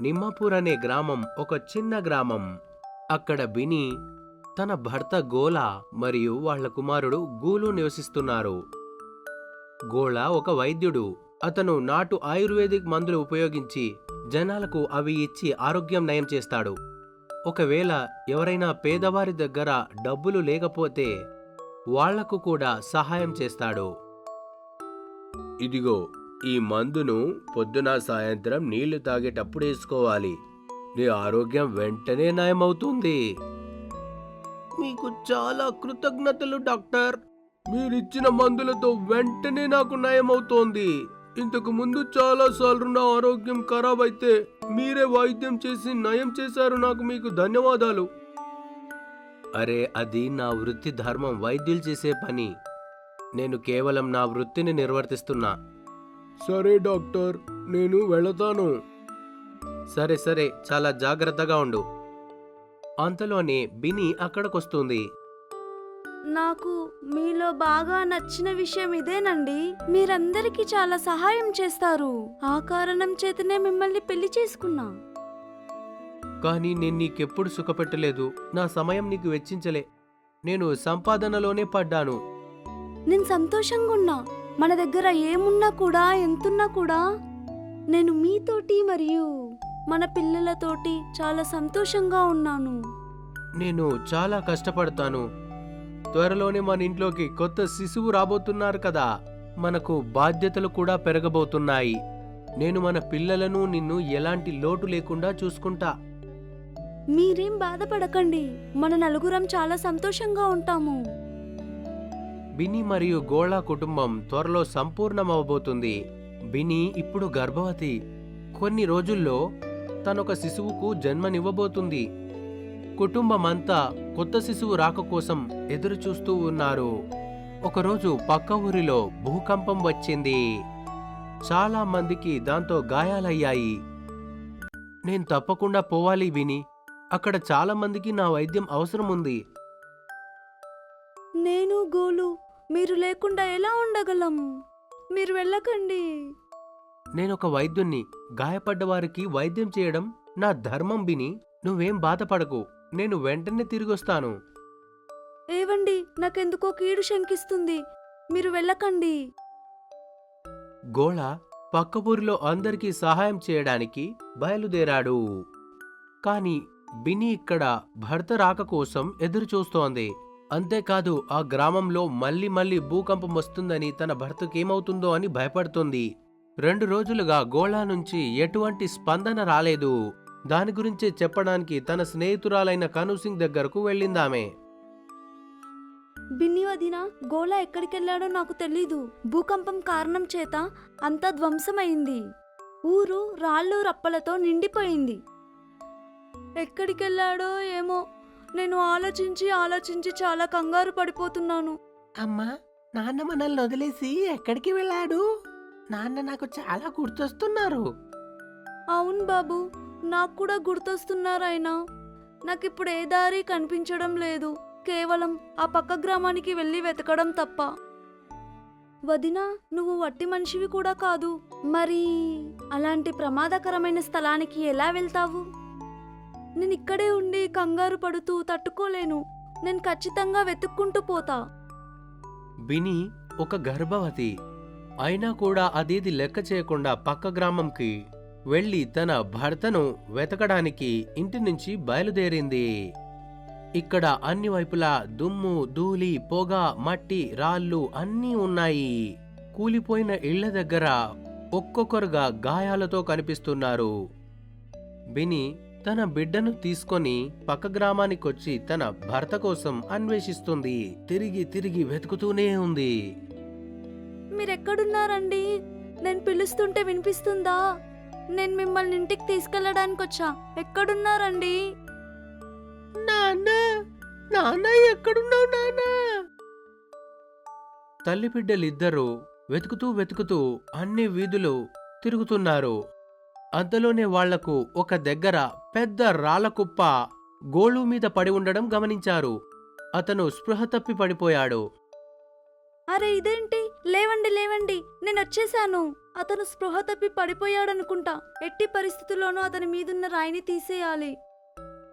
నిమ్మపూర్ అనే గ్రామం ఒక చిన్న గ్రామం. అక్కడ బిని తన భర్త గోలా మరియు వాళ్ళ కుమారుడు గూలు నివసిస్తున్నారు. గోళ ఒక వైద్యుడు. అతను నాటు ఆయుర్వేదిక్ మందులు ఉపయోగించి జనాలకు అవి ఇచ్చి ఆరోగ్యం నయం చేస్తాడు. ఒకవేళ ఎవరైనా పేదవారి దగ్గర డబ్బులు లేకపోతే వాళ్ళకు కూడా సహాయం చేస్తాడు. ఇదిగో ఈ మందును పొద్దున సాయంత్రం నీళ్ళు తాగేటప్పుడు వేసుకోవాలి. నీ ఆరోగ్యం వెంటనే నయమవుతుంది. మీకు చాలా కృతజ్ఞతలు డాక్టర్. మీరిచ్చిన మందులతో వెంటనే నాకు నయమవుతోంది. ఇంతకు ముందు చాలా సార్లు నా ఆరోగ్యం ఖరాబ్ అయితే మీరే వైద్యం చేసి నయం చేశారు. నాకు మీకు ధన్యవాదాలు. అరే అది నా వృత్తి ధర్మం. వైద్యులు చేసే పని. నేను కేవలం నా వృత్తిని నిర్వర్తిస్తున్నా. సరే డాక్టర్. నేను వెళతాను. సరే సరే. చాలా జాగ్రత్తగా ఉండు. అంతలోనే బిని అక్కడికొస్తుంది. నాకు మీలో బాగా నచ్చిన విషయం ఇదేనండి. మీరందరికీ చాలా సహాయం చేస్తారు. ఆ కారణం చేతనే మిమ్మల్ని పెళ్ళి చేసుకున్నా. కానీ నేను నీకెప్పుడు సుఖపెట్టలేదు. నా సమయం నీకు వెచ్చించలే. నేను సంపాదనలోనే పడ్డాను. నేను సంతోషంగా ఉన్నా మన దగ్గర ఏమున్నా కూడా ఎంతున్నా కూడా నేను మీతోటి మరియు మన పిల్లలతోటి చాలా సంతోషంగా ఉన్నాను. నేను చాలా కష్టపడతాను. త్వరలోనే మన ఇంట్లోకి కొత్త శిశువు రాబోతున్నారు కదా. మనకు బాధ్యతలు కూడా పెరగబోతున్నాయి. నేను మన పిల్లలను నిన్ను ఎలాంటి లోటు లేకుండా చూసుకుంటా. మీరేం బాధపడకండి. మన నలుగురం చాలా సంతోషంగా ఉంటాము. బిని మరియు గోళా కుటుంబం త్వరలో సంపూర్ణమవబోతుంది. బిని ఇప్పుడు గర్భవతి. కొన్ని రోజుల్లో తనొక శిశువుకు జన్మనివ్వబోతుంది. కుటుంబమంతా కొత్త శిశువు రాక కోసం ఎదురు చూస్తూ ఉన్నారు. ఒకరోజు పక్క ఊరిలో భూకంపం వచ్చింది. చాలా మందికి దాంతో గాయాలయ్యాయి. నేను తప్పకుండా పోవాలి విని అక్కడ చాలా మందికి నా వైద్యం అవసరం ఉంది నేను గోలు మీరు లేకుండా ఎలా ఉండగలం? మీరు వెళ్ళకండి. నేనొక వైద్యుణ్ణి. గాయపడ్డ వారికి వైద్యం చేయడం నా ధర్మం బిని. నువ్వేం బాధపడకు. నేను వెంటనే తిరిగొస్తాను. ఏవండి? నాకెందుకో కీడు శంకిస్తుంది. మీరు వెళ్ళకండి. గోళ పక్క ఊరిలో అందరికీ సహాయం చేయడానికి బయలుదేరాడు. కాని బిని ఇక్కడ భర్త రాక కోసం ఎదురు చూస్తోంది అంతేకాదు ఆ గ్రామంలో మళ్ళీ మళ్ళీ భూకంపం వస్తుందని తన భర్తకేమవుతుందో అని భయపడుతుంది. రెండు రోజులుగా గోళా నుంచి ఎటువంటి స్పందన రాలేదు. దాని గురించే చెప్పడానికి తన స్నేహితురాలైన కనుసింగ్ దగ్గరకు వెళ్ళిందామె. బిన్ని వదిన గోలా ఎక్కడికెళ్ళాడో నాకు తెలీదు. భూకంపం కారణం చేత అంతా ధ్వంసమైంది. ఊరు రాళ్ళు రప్పలతో నిండిపోయింది. ఎక్కడికెళ్ళాడో ఏమో నేను ఆలోచించి ఆలోచించి చాలా కంగారు పడిపోతున్నాను. అమ్మా నాన్న మనల్ని వదిలేసి ఎక్కడికి వెళ్ళాడు? నాన్న నాకు చాలా గుర్తొస్తున్నారు. అవును బాబు నాకు కూడా గుర్తొస్తున్నారాయన నాకిప్పుడు ఏ దారి కనిపించడం లేదు. కేవలం ఆ పక్క గ్రామానికి వెళ్ళి వెతకడం తప్ప. వదినా నువ్వు వట్టి మనిషివి కూడా కాదు. మరి అలాంటి ప్రమాదకరమైన స్థలానికి ఎలా వెళ్తావు? నేను ఇక్కడే ఉండి కంగారు పడుతూ తట్టుకోలేను. నేను ఖచ్చితంగా వెతుక్కుంటూ పోతా. బిని ఒక గర్భవతి. అయినా కూడా అదేది లెక్క చేయకుండా పక్క గ్రామంకి వెళ్ళి తన భర్తను వెతకడానికి ఇంటి నుంచి బయలుదేరింది. ఇక్కడ అన్ని వైపులా దుమ్ము ధూళి పొగ మట్టి రాళ్ళు అన్నీ ఉన్నాయి. కూలిపోయిన ఇళ్ళ దగ్గర ఒక్కొక్కరుగా గాయాలతో కనిపిస్తున్నారు. బిని తన బిడ్డను తీసుకొని పక్క గ్రామానికొచ్చి తన భర్త కోసం అన్వేషిస్తుంది. తిరిగి తిరిగి వెతుకుతూనే ఉంది. మీరెక్కడున్నారండి? నేను పిలుస్తుంటే వినిపిస్తుందా? నేను మిమ్మల్ని ఇంటికి తీసుకెళ్ళడానికి వచ్చా ఎక్కడున్నారండి? నాన్న! నాన్న ఎక్కడున్నావు నాన్న? తల్లి బిడ్డలిద్దరూ వెతుకుతూ వెతుకుతూ అన్ని వీధులు తిరుగుతున్నారు. అంతలోనే వాళ్ళకు ఒక దగ్గర పెద్ద రాళ్ళ కుప్ప గోళు మీద పడి ఉండడం గమనించారు. అతను స్పృహ తప్పి పడిపోయాడు. అరే ఇదేంటి? లేవండి లేవండి. నేను వచ్చేసాను. అతను స్పృహ తప్పి పడిపోయాడనుకుంటా. ఎట్టి పరిస్థితుల్లోనూ అతని మీదున్న రాయిని తీసేయాలి.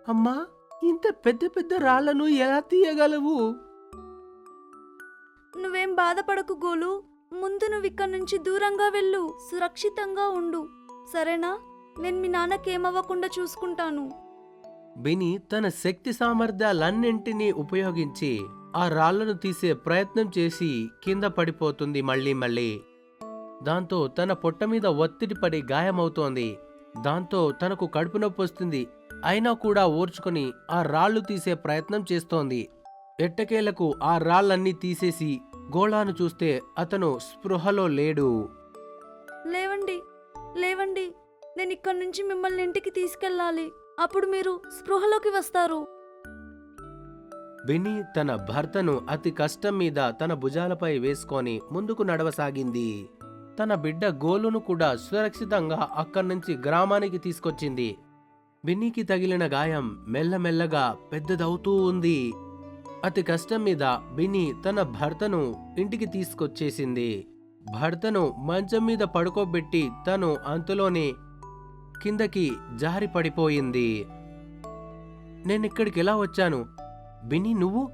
అమ్మా ఇంత పెద్ద పెద్ద రాళ్ళను ఎలా తీయగలవు? నువ్వేం బాధపడకు గోలు. ముందు నువ్వు ఇక్కడి నుంచి దూరంగా వెళ్ళు. సురక్షితంగా ఉండు. సరేనా? నేను మీ నాన్నకేమవ్వకుండా చూసుకుంటాను. బిని తన శక్తి సామర్థ్యాలన్నింటినీ ఉపయోగించి ఆ రాళ్ళను తీసే ప్రయత్నం చేసి కింద పడిపోతుంది మళ్ళీ మళ్ళీ. దాంతో తన పొట్ట మీద ఒత్తిడి పడి గాయమవుతోంది. దాంతో తనకు కడుపు నొప్పి వస్తుంది. అయినా కూడా ఓర్చుకొని ఆ రాళ్ళు తీసే ప్రయత్నం చేస్తోంది. ఎట్టకేలకు ఆ రాళ్ళన్నీ తీసేసి గోళాను చూస్తే అతను స్పృహలో లేడు. లేవండి. లేవండి నేను ఇక్కడి నుంచి మిమ్మల్ని ఇంటికి తీసుకెళ్ళాలి. అప్పుడు మీరు స్పృహలోకి వస్తారు. విని తన భర్తను అతి కష్టం మీద తన భుజాలపై వేసుకొని ముందుకు నడవసాగింది. తన బిడ్డ గోలును కూడా సురక్షితంగా అక్కడి నుంచి గ్రామానికి తీసుకొచ్చింది. బిన్నీకి తగిలిన గాయం మెల్లమెల్లగా పెద్దదవుతూ ఉంది. అతి కష్టం మీద బిన్నీ తన భర్తను ఇంటికి తీసుకొచ్చేసింది. భర్తను మంచం మీద పడుకోబెట్టి తను అంతలోనే కిందకి జారి పడిపోయింది నేనిక్కడికి ఎలా వచ్చాను? బిని నువ్వు?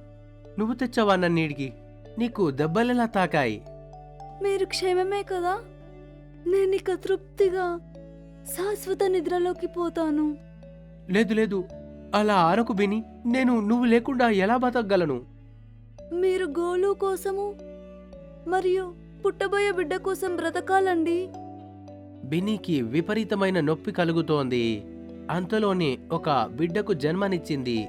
నువ్వు తెచ్చావా నన్నీడికి నీకు దెబ్బలెలా తాకాయి? మీరు క్షేమమే కదా. నేను ఇక తృప్తిగా శాశ్వత నిద్రలోకి పోతాను. లేదు లేదు. అలా ఆనకు బిని నేను నువ్వు లేకుండా ఎలా బతకగలను? మీరు గోలు కోసము మరియు పుట్టబోయే బిడ్డ కోసం బ్రతకాలండి. బినీకి విపరీతమైన నొప్పి కలుగుతోంది. అంతలోనే ఒక బిడ్డకు జన్మనిచ్చింది.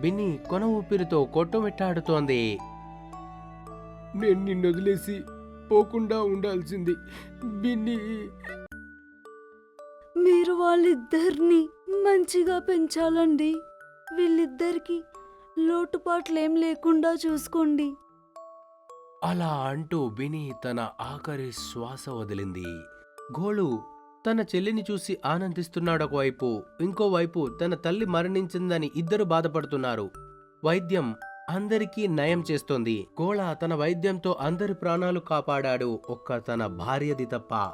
బిన్ని కొన ఊపిరితో కొట్టుమిట్టాడుతోంది. నేను నిన్ను వదిలేసి పోకుండా ఉండాల్సింది బిన్ని మీరు వాళ్ళిద్దరిని మంచిగా పెంచాలండి. వీళ్ళిద్దరికి లోటుపాట్లేం లేకుండా చూసుకోండి. అలా అంటూ బిని తన ఆఖరి శ్వాస వదిలింది. గోళు తన చెల్లిని చూసి ఆనందిస్తున్నాడు ఒకవైపు ఇంకోవైపు తన తల్లి మరణించిందని ఇద్దరు బాధపడుతున్నారు. వైద్యం అందరికీ నయం చేస్తోంది. గోళ తన వైద్యంతో అందరి ప్రాణాలు కాపాడాడు ఒక్క తన భార్యది తప్ప.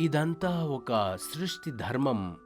ఇదంతా ఒక సృష్టి ధర్మం.